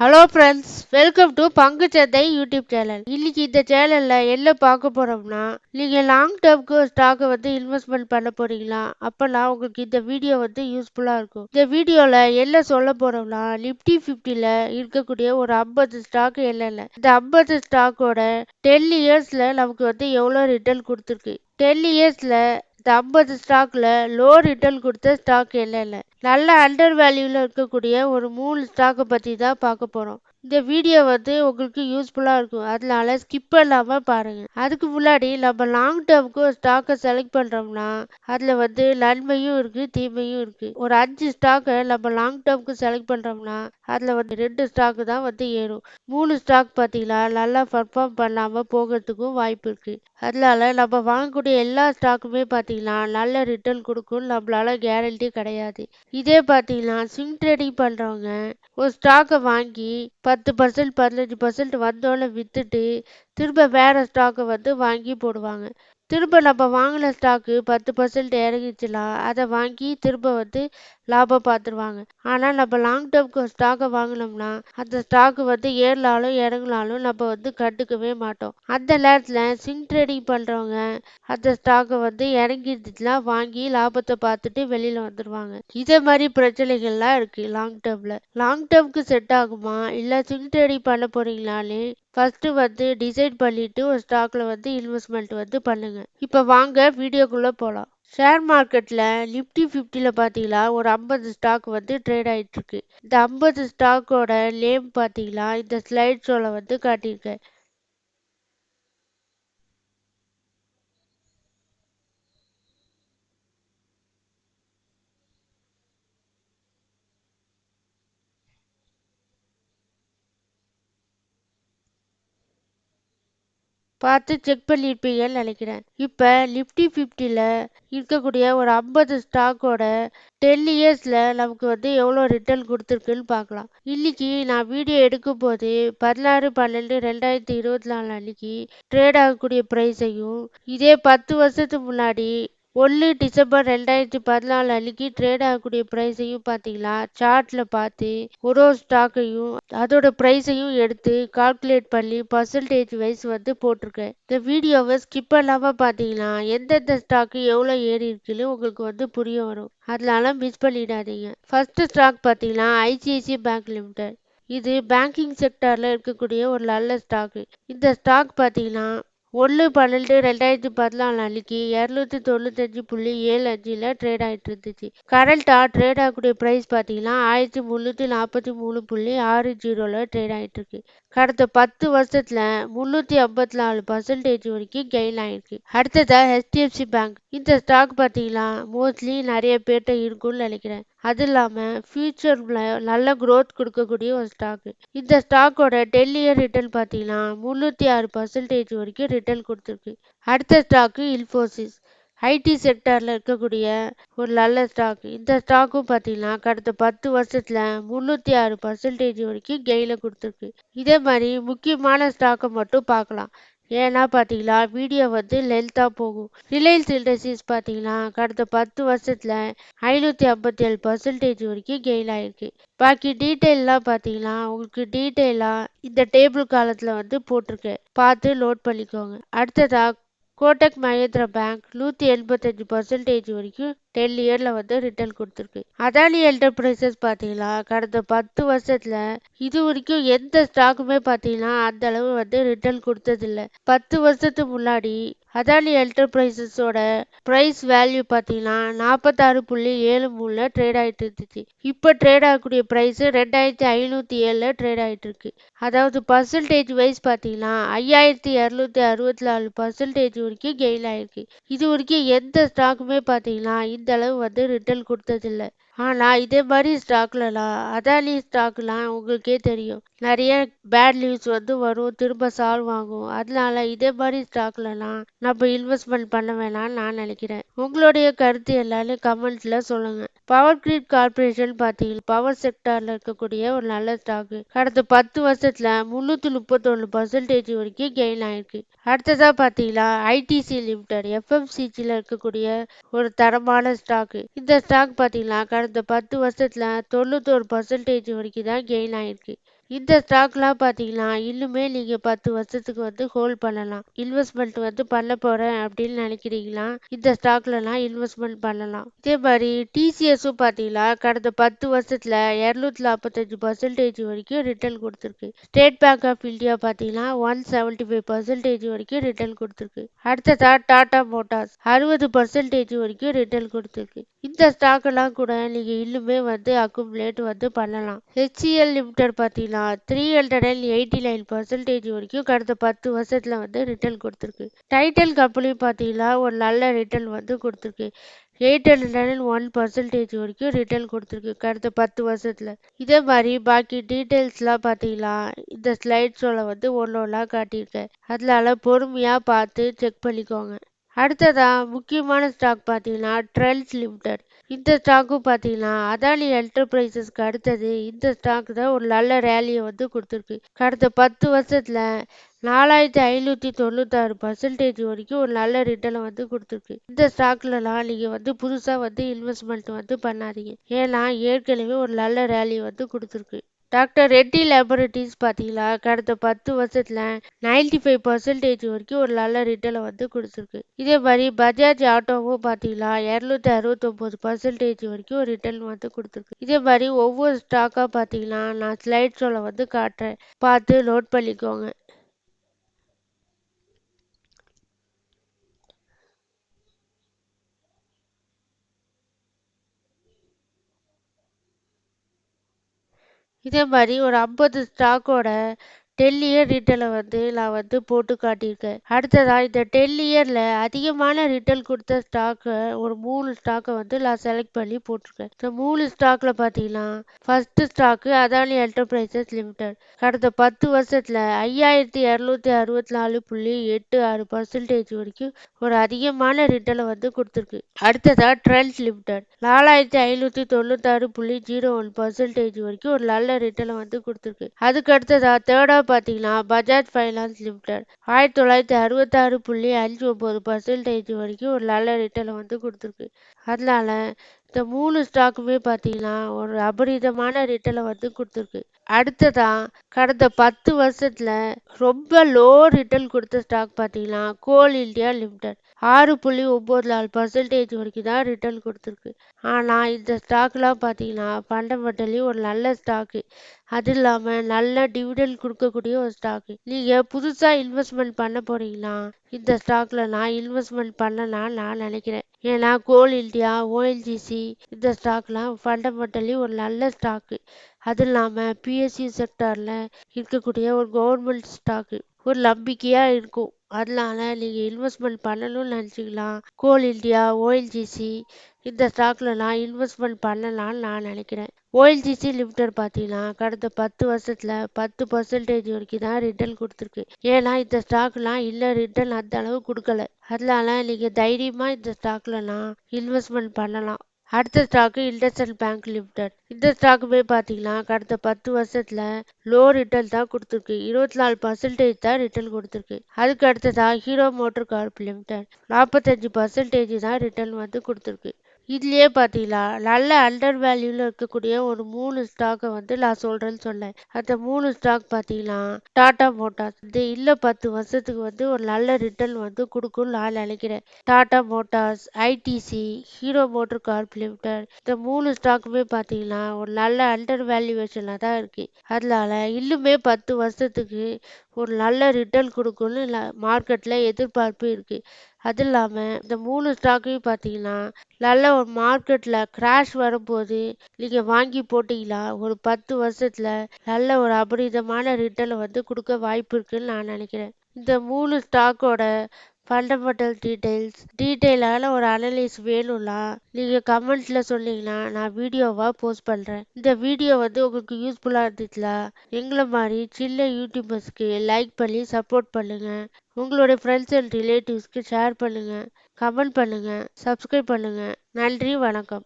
Hello friends welcome to பங்குச்சந்தை YouTube channel இன்னைக்கு இந்த சேனலில் என்ன பார்க்க போகிறோம்னா நீங்கள் லாங் டேர்ம்க்கு ஸ்டாக்கை வந்து இன்வெஸ்ட்மெண்ட் பண்ண போறீங்களா? அப்போல்லாம் உங்களுக்கு இந்த வீடியோ வந்து யூஸ்ஃபுல்லாக இருக்கும். இந்த வீடியோவில் என்ன சொல்ல போகிறோம்னா நிப்டி ஃபிஃப்டியில் இருக்கக்கூடிய ஒரு ஐம்பது ஸ்டாக் என்னென்ன? இந்த ஐம்பது ஸ்டாக்கோட டென் இயர்ஸில் நமக்கு வந்து எவ்வளோ ரிட்டர்ன் கொடுத்துருக்கு? டென் இயர்ஸில் இந்த ஐம்பது ஸ்டாக்ல லோ ரிட்டர்ன் கொடுத்த ஸ்டாக் என்னென்ன? நல்ல அண்டர் வேல்யூல இருக்கக்கூடிய ஒரு மூணு ஸ்டாக்கை பத்தி தான் பார்க்க போறோம். இந்த வீடியோ வந்து உங்களுக்கு யூஸ்ஃபுல்லாக இருக்கும். அதனால ஸ்கிப் இல்லாமல் பாருங்கள் அதுக்கு முன்னாடி நம்ம லாங் டேர்முக்கு ஒரு ஸ்டாக்கை செலக்ட் பண்ணுறோம்னா அதில் வந்து நன்மையும் இருக்குது தீமையும் இருக்குது ஒரு அஞ்சு ஸ்டாக்கை நம்ம லாங் டேர்முக்கு செலக்ட் பண்ணுறோம்னா அதில் வந்து ரெண்டு ஸ்டாக்கு தான் வந்து ஏறும். மூணு ஸ்டாக் பார்த்தீங்கன்னா நல்லா பர்ஃபார்ம் பண்ணாமல் போகிறதுக்கும் வாய்ப்பு இருக்குது அதனால நம்ம வாங்கக்கூடிய எல்லா ஸ்டாக்குமே பார்த்தீங்கன்னா நல்ல ரிட்டர்ன் கொடுக்கும் நம்மளால கேரண்டி கிடையாது. இதே பார்த்தீங்கன்னா ஸ்விங் ட்ரேடிங் பண்ணுறவங்க ஒரு ஸ்டாக்கை வாங்கி பத்து பர்சன்ட் பதினஞ்சு பர்சன்ட் வந்தோடனே விற்றுட்டு திரும்ப வேற ஸ்டாக்கை வந்து வாங்கி போடுவாங்க. திரும்ப நம்ம வாங்கின ஸ்டாக்கு பத்து பர்சன்ட் இறங்கிச்சுன்னா அதை வாங்கி திரும்ப வந்து லாபம் பார்த்துருவாங்க. ஆனால் நம்ம லாங் டேர்ம்க்கு ஒரு ஸ்டாக்கை வாங்கினோம்னா அந்த ஸ்டாக்கு வந்து ஏறினாலும் இறங்கினாலும் நம்ம வந்து கண்டுக்கவே மாட்டோம். அந்த நேரத்தில் ஸ்விங் ட்ரேடிங் பண்ணுறவங்க அந்த ஸ்டாக்கை வந்து இறங்கிருந்துச்சுன்னா வாங்கி லாபத்தை பார்த்துட்டு வெளியில் வந்துடுவாங்க இதே மாதிரி பிரச்சனைகள்லாம் இருக்குது லாங் டேர்மில் லாங் டேர்ம்க்கு செட் ஆகுமா? இல்லை ஸ்விங் ட்ரேடிங் பண்ண போகிறீங்களாலே ஃபஸ்ட்டு வந்து டிசைட் பண்ணிவிட்டு ஒரு ஸ்டாக்கில் வந்து இன்வெஸ்ட்மெண்ட் வந்து பண்ணுங்கள் இப்போ வாங்க வீடியோக்குள்ளே போகலாம் ஷேர் மார்க்கெட்டில் நிஃப்டி ஃபிஃப்டியில் பார்த்தீங்கன்னா ஒரு ஐம்பது ஸ்டாக் வந்து ட்ரேட் ஆகிட்டுருக்கு இந்த ஐம்பது ஸ்டாக்கோட நேம் பார்த்தீங்கன்னா இந்த ஸ்லைட் ஷோவில் வந்து காட்டியிருக்கேன். பார்த்து செக் பண்ணியிருப்பீங்கன்னு நினைக்கிறேன். இப்போ நிஃப்டி ஃபிஃப்டியில் இருக்கக்கூடிய ஒரு ஐம்பது ஸ்டாக்கோட டென் இயர்ஸில் நமக்கு வந்து எவ்வளோ ரிட்டர்ன் கொடுத்துருக்குன்னு பார்க்கலாம். இன்னைக்கு நான் வீடியோ எடுக்கும் போது பதினாறு பன்னெண்டு ரெண்டாயிரத்தி இருபத்தி நாலு அன்னைக்கு ட்ரேட் ஆகக்கூடிய ப்ரைஸையும் இதே பத்து வருஷத்துக்கு முன்னாடி ஒன்று டிசம்பர் ரெண்டாயிரத்தி பதினாலு அன்னைக்கு ட்ரேட் ஆகக்கூடிய ப்ரைஸையும் பார்த்தீங்களா? சார்ட்டில் பார்த்து ஒரு ஒரு ஸ்டாக்கையும் அதோட ப்ரைஸையும் எடுத்து கால்குலேட் பண்ணி பர்சன்டேஜ் வைஸ் வந்து போட்டிருக்கேன். இந்த வீடியோவை ஸ்கிப் பண்ணாமல் பார்த்தீங்கன்னா எந்தெந்த ஸ்டாக்கு எவ்வளோ ஏறி இருக்குன்னு உங்களுக்கு வந்து புரிய வரும். அதனால மிஸ் பண்ணிடாதீங்க. ஃபர்ஸ்ட் ஸ்டாக் பார்த்தீங்கன்னா ஐசிஐசிஐ பேங்க் லிமிடெட் இது பேங்கிங் செக்டாரில் இருக்கக்கூடிய ஒரு நல்ல ஸ்டாக்கு இந்த ஸ்டாக் பார்த்தீங்கன்னா ஒன்று பன்னெண்டு ரெண்டாயிரத்தி பதினாலு அன்னைக்கு இரநூத்தி தொண்ணூத்தஞ்சு புள்ளி ஏழு அஞ்சில் ட்ரேட் ஆகிட்டு இருந்துச்சு. கரண்ட்டாக ட்ரேட் ஆகக்கூடிய ப்ரைஸ் பார்த்தீங்கன்னா ஆயிரத்தி முந்நூற்றி நாற்பத்தி மூணு புள்ளி ஆறு ஜீரோவில் ட்ரேட் ஆகிட்டு இருக்கு. கடந்த பத்து வருஷத்தில் முந்நூற்றி ஐம்பத்தி நாலு பர்சன்டேஜ் வரைக்கும் கெயின் ஆகிருக்கு அடுத்ததாக ஹெச்டிஎஃப்சி பேங்க் இந்த ஸ்டாக் பார்த்தீங்கன்னா மோஸ்ட்லி நிறைய பேர்கிட்ட இருக்கும்னு நினைக்கிறேன். அது இல்லாமல் ஃபியூச்சர்ல நல்ல க்ரோத் கொடுக்கக்கூடிய ஒரு ஸ்டாக் இந்த ஸ்டாக்கோட டென் இயர் ரிட்டர்ன் பார்த்தீங்கன்னா முந்நூற்றி ஆறு பர்சன்டேஜ் வரைக்கும் ரிட்டர்ன் கொடுத்துருக்கு. அடுத்த ஸ்டாக்கு இன்ஃபோசிஸ் ஐடி செக்டரில் இருக்கக்கூடிய ஒரு நல்ல ஸ்டாக் இந்த ஸ்டாக்கும் பார்த்தீங்கன்னா கடந்த பத்து வருஷத்தில் முந்நூற்றி ஆறு பர்சன்டேஜ் வரைக்கும் கெயினில் கொடுத்துருக்கு. இதே மாதிரி முக்கியமான ஸ்டாக்கை மட்டும் பார்க்கலாம். ஏன்னா பார்த்தீங்களா வீடியோ வந்து லென்த்தாக போகும். ரிலையன்ஸ் இண்டஸ்ட்ரீஸ் பார்த்தீங்கன்னா கடந்த பத்து வருஷத்தில் ஐநூற்றி ஐம்பத்தி ஏழு பர்சன்டேஜ் வரைக்கும் கெயின் ஆகிருக்கு பாக்கி டீட்டெயிலெலாம் பார்த்தீங்கன்னா உங்களுக்கு டீட்டெயிலாக இந்த டேபிள் காலத்தில் வந்து போட்டிருக்கேன் பார்த்து நோட் பண்ணிக்கோங்க. அடுத்ததாக கோட்டக் மஹேந்திரா பேங்க் நூற்றி எண்பத்தஞ்சு பர்சன்டேஜ் வரைக்கும் டென் இயரில் வந்து ரிட்டர்ன் கொடுத்துருக்கு. அதானி என்டர்பிரைசஸ் பார்த்தீங்கன்னா கடந்த பத்து வருஷத்தில் இது வரைக்கும் எந்த ஸ்டாக்குமே பார்த்தீங்கன்னா அந்த அளவு வந்து ரிட்டர்ன் கொடுத்ததில்ல. பத்து வருஷத்துக்கு முன்னாடி அதானி என்டர்பிரைசஸோட ப்ரைஸ் வேல்யூ பார்த்தீங்கன்னா நாற்பத்தாறு புள்ளி ஏழு மூணில் ட்ரேட் ஆகிட்டு இருந்துச்சு. இப்போ ட்ரேட் ஆகக்கூடிய ப்ரைஸு ரெண்டாயிரத்தி ஐநூற்றி ஏழில் ட்ரேட் ஆகிட்டு இருக்கு. அதாவது பர்சன்டேஜ் வைஸ் பார்த்தீங்கன்னா ஐயாயிரத்தி இரநூத்தி அறுபத்தி நாலு பர்சன்டேஜ் வரைக்கும் கெயின் ஆகிருக்கு இது வரைக்கும் எந்த ஸ்டாக்குமே பார்த்தீங்கன்னா இந்த அளவு வந்து ரிட்டர்ன் கொடுத்ததில்ல. ஆனால் இதே மாதிரி ஸ்டாக்லலாம் அதானி ஸ்டாக்லாம் உங்களுக்கே தெரியும். நிறைய பேட் நியூஸ் வந்து வரும் திரும்ப சால்வ் ஆகும். அதனால இதே மாதிரி ஸ்டாக்லலாம் நம்ம இன்வெஸ்ட்மெண்ட் பண்ண வேணாம்னு நான் நினைக்கிறேன். உங்களுடைய கருத்து எல்லாரும் கமெண்ட்ஸில் சொல்லுங்கள் பவர் கிரிட் கார்பரேஷன் பார்த்தீங்கன்னா பவர் செக்டாரில் இருக்கக்கூடிய ஒரு நல்ல ஸ்டாக் கடந்த பத்து வருஷத்தில் முந்நூற்றி முப்பத்தொன்னு பர்சன்டேஜ் வரைக்கும் கெயின் ஆயிருக்கு. அடுத்ததாக பார்த்தீங்கன்னா ஐடிசி லிமிடெட் எஃப்எம்சிஜில இருக்கக்கூடிய ஒரு தரமான ஸ்டாக் இந்த ஸ்டாக் பார்த்தீங்கன்னா கடந்த பத்து வருஷத்தில் தொண்ணூத்தோரு பர்சன்டேஜ் வரைக்கும் தான் கெயின் ஆயிருக்கு. இந்த ஸ்டாக்லாம் பார்த்தீங்கன்னா இன்னுமே நீங்கள் பத்து வருஷத்துக்கு வந்து ஹோல்ட் பண்ணலாம். இன்வெஸ்ட்மெண்ட் வந்து பண்ண போகிறேன் அப்படின்னு நினைக்கிறீங்களா? இந்த ஸ்டாக்லலாம் இன்வெஸ்ட்மெண்ட் பண்ணலாம். இதே மாதிரி டிசிஎஸும் பார்த்தீங்கன்னா கடந்த பத்து வருஷத்தில் இரநூத்தி நாற்பத்தஞ்சு பர்சன்டேஜ் வரைக்கும் ரிட்டர்ன் கொடுத்துருக்கு. ஸ்டேட் பேங்க் ஆஃப் இந்தியா பார்த்தீங்கன்னா ஒன் செவன்டி ஃபைவ் பர்சன்டேஜ் வரைக்கும் ரிட்டர்ன் கொடுத்துருக்கு. அடுத்ததா டாடா மோட்டார்ஸ் அறுபது பர்சன்டேஜ் வரைக்கும் ரிட்டர்ன் கொடுத்துருக்கு. இந்த ஸ்டாக்கெல்லாம் கூட நீங்கள் இன்னுமே வந்து அக்குமுலேட் வந்து பண்ணலாம். ஹெச்சிஎல் லிமிடெட் பார்த்தீங்கன்னா three hundred and eighty nine percentage வரைக்கும் கடந்த பத்து வருஷத்தில் வந்து ரிட்டர்ன் கொடுத்துருக்கு. டைட்டல் கம்பெனி பார்த்தீங்கன்னா ஒரு நல்ல ரிட்டர்ன் வந்து கொடுத்துருக்கு. Eight hundred and one percentage வரைக்கும் ரிட்டர்ன் கொடுத்துருக்கு கடந்த பத்து வருஷத்தில். இதே மாதிரி பாக்கி டீட்டெயில்ஸ்லாம் பார்த்தீங்கன்னா இந்த ஸ்லைட்ஸோட வந்து ஒன்று ஒன்றா காட்டியிருக்கேன். அதனால பொறுமையாக பார்த்து செக் பண்ணிக்கோங்க. அடுத்ததாக முக்கியமான ஸ்டாக் பார்த்தீங்கன்னா ட்ரெல்ஸ் லிமிடெட் இந்த ஸ்டாக்கும் பார்த்தீங்கன்னா அதானி என்டர்பிரைசஸ்க்கு அடுத்தது இந்த ஸ்டாக் தான் ஒரு நல்ல ரேலியை வந்து கொடுத்துருக்கு. கடந்த பத்து வருஷத்தில் நாலாயிரத்தி ஐநூற்றி தொண்ணூத்தாறு பர்சன்டேஜ் வரைக்கும் ஒரு நல்ல ரிட்டர்னை வந்து கொடுத்துருக்கு. இந்த ஸ்டாக்லலாம் நீங்கள் வந்து புதுசாக வந்து இன்வெஸ்ட்மெண்ட் வந்து பண்ணாதீங்க. ஏன்னா ஏற்கனவே ஒரு நல்ல ரேலி வந்து கொடுத்துருக்கு. டாக்டர் ரெட்டி லேபரேட்டரிஸ் பார்த்தீங்களா? கடந்த பத்து வருஷத்தில் நைன்டி ஃபைவ் பர்சன்டேஜ் வரைக்கும் ஒரு நல்ல ரிட்டர்னை வந்து கொடுத்துருக்கு. இதே மாதிரி பஜாஜ் ஆட்டோவும் பார்த்தீங்களா? இரநூத்தி அறுபத்தொம்போது பர்சன்டேஜ் வரைக்கும் ரிட்டர்ன் வந்து கொடுத்துருக்கு. இதே மாதிரி ஒவ்வொரு ஸ்டாக்காக பார்த்தீங்கன்னா நான் ஸ்லைட் ஷோவில் வந்து காட்டுறேன். பார்த்து நோட் பண்ணிக்கோங்க. இதே மாதிரி ஒரு ஐம்பது ஸ்டாக்கோட டெல்லியர் இயர் வந்து நான் வந்து போட்டு காட்டியிருக்கேன். அடுத்ததாக இந்த டென் இயரில் அதிகமான ரிட்டர்ன் கொடுத்த ஸ்டாக்கை ஒரு மூணு ஸ்டாக்கை வந்து நான் செலக்ட் பண்ணி போட்டிருக்கேன். இந்த மூணு ஸ்டாக்கில் பார்த்தீங்கன்னா first stock Adani Enterprises Limited கடந்த பத்து வருஷத்தில் ஐயாயிரத்தி இரநூத்தி அறுபத்தி நாலு புள்ளி எட்டு ஆறு பர்சன்டேஜ் வரைக்கும் ஒரு அதிகமான ரிட்டர்னை வந்து கொடுத்துருக்கு. அடுத்ததாக ட்ரெல்ஸ் லிமிடெட் நாலாயிரத்தி ஐநூற்றி தொண்ணூத்தாறு புள்ளி ஜீரோ ஒன் பர்சன்டேஜ் வரைக்கும் ஒரு நல்ல ரிட்டர்னை வந்து கொடுத்துருக்கு. அதுக்கு அடுத்ததாக ஆஃப் பார்த்தீங்கன்னா பஜாஜ் ஃபைனான்ஸ் லிமிடெட் ஆயிரத்தி தொள்ளாயிரத்தி அறுபத்தாறு புள்ளி அஞ்சு ஒம்பது பர்சன்டேஜ் வரைக்கும் ஒரு நல்ல ரிட்டர்னை வந்து கொடுத்துருக்கு. அதனால இந்த மூணு ஸ்டாக்குமே பார்த்தீங்கன்னா ஒரு அபரிதமான ரிட்டர்னை வந்து கொடுத்துருக்கு. அடுத்ததா கடந்த பத்து வருஷத்துல ரொம்ப லோ ரிட்டர்ன் கொடுத்த ஸ்டாக் பார்த்தீங்கன்னா கோல் இந்தியா லிமிடெட் ஆறு புள்ளி ஒம்பது நாலு பர்சன்டேஜ் வரைக்கும் தான் ரிட்டர்ன் கொடுத்துருக்கு. ஆனால் இந்த ஸ்டாக்லாம் பார்த்தீங்கன்னா ஃபண்டமெண்டலி ஒரு நல்ல ஸ்டாக்கு அது இல்லாமல் நல்ல டிவிடெண்ட் கொடுக்கக்கூடிய ஒரு ஸ்டாக்கு நீங்கள் புதுசாக இன்வெஸ்ட்மெண்ட் பண்ண போறீங்களா இந்த ஸ்டாக்ல நான் இன்வெஸ்ட்மெண்ட் பண்ணலாம்னு நான் நினைக்கிறேன் ஏன்னா கோல் இந்தியா ஓஎல்ஜிசி இந்த ஸ்டாக்லாம் ஃபண்டமெண்டலி ஒரு நல்ல ஸ்டாக்கு அது இல்லாமல் பிஎஸ்சி செக்டாரில் இருக்கக்கூடிய ஒரு கவர்மெண்ட் ஸ்டாக்கு ஒரு நம்பிக்கையாக இருக்கும். அதனால நீங்கள் இன்வெஸ்ட்மெண்ட் பண்ணணும்னு நினச்சிக்கலாம் கோல் இந்தியா ஓஎல்ஜிசி இந்த ஸ்டாக்ல நான் இன்வெஸ்ட்மெண்ட் பண்ணலாம்னு நான் நினைக்கிறேன். ஓஎல்ஜிசி லிமிடெட் பார்த்தீங்கன்னா கடந்த பத்து வருஷத்தில் பத்து பர்சன்டேஜ் வரைக்கும் தான் ரிட்டர்ன் கொடுத்துருக்கு. ஏன்னா இந்த ஸ்டாக்லாம் இல்லை ரிட்டர்ன் அந்த அளவு கொடுக்கல. அதனால நீங்கள் தைரியமாக இந்த ஸ்டாக்லலாம் இன்வெஸ்ட்மெண்ட் பண்ணலாம். அடுத்த ஸ்டாக்கு இண்டஸ்ட்ரியல் பேங்க் லிமிடெட் இந்த ஸ்டாக்குமே பார்த்தீங்கன்னா கடந்த பத்து வருஷத்தில் லோ ரிட்டர்ன் தான் கொடுத்துருக்கு. இருபத்தி நாலு பர்சன்டேஜ் தான் ரிட்டர்ன் கொடுத்துருக்கு. அதுக்கு அடுத்ததாக ஹீரோ மோட்டர் கார்ப் லிமிடெட் நாற்பத்தஞ்சு பர்சன்டேஜ் தான் ரிட்டர்ன் வந்து கொடுத்துருக்கு. இதுலயே பார்த்தீங்களா நல்ல அண்டர் வேல்யூல இருக்கக்கூடிய ஒரு மூணு ஸ்டாக்கை வந்து நான் சொல்றேன்னு சொன்னேன். அந்த மூணு ஸ்டாக் பார்த்தீங்கன்னா டாடா மோட்டார்ஸ் இந்த இல்லை பத்து வருஷத்துக்கு வந்து ஒரு நல்ல ரிட்டர்ன் வந்து கொடுக்கும்னு நான் நினைக்கிறேன். Tata Motors ITC Hero Motor Corp Limited இந்த மூணு ஸ்டாக்குமே பார்த்தீங்கன்னா ஒரு நல்ல அண்டர் வேல்யூவேஷனில் தான் இருக்குது அதனால இன்னுமே பத்து வருஷத்துக்கு ஒரு நல்ல ரிட்டர்ன் கொடுக்கும்னு மார்க்கெட்டில் எதிர்பார்ப்பு இருக்கு. அது இல்லாமல் இந்த மூணு ஸ்டாக்கையும் பார்த்தீங்கன்னா நல்ல ஒரு மார்க்கெட்டில் கிராஷ் வரும்போது நீங்கள் வாங்கி போட்டிங்களா? ஒரு பத்து வருஷத்தில் நல்ல ஒரு அபரிதமான ரிட்டர்னை வந்து கொடுக்க வாய்ப்பு இருக்குன்னு நான் நினைக்கிறேன். இந்த மூணு ஸ்டாக்கோட ஃபண்டமெண்டல் டீட்டெயில்ஸ் டீட்டெயிலான ஒரு அனலிஸ் வேணும்னா நீங்கள் கமெண்ட்ஸில் சொன்னீங்கன்னா நான் வீடியோவாக போஸ்ட் பண்ணுறேன் இந்த வீடியோ வந்து உங்களுக்கு யூஸ்ஃபுல்லாக இருந்துச்சுல எங்களை மாதிரி சின்ன யூடியூபர்ஸ்க்கு லைக் பண்ணி சப்போர்ட் பண்ணுங்கள் உங்களுடைய ஃப்ரெண்ட்ஸ் அண்ட் ரிலேட்டிவ்ஸ்க்கு ஷேர் பண்ணுங்கள் கமெண்ட் பண்ணுங்கள் சப்ஸ்கிரைப் பண்ணுங்கள் நன்றி வணக்கம்.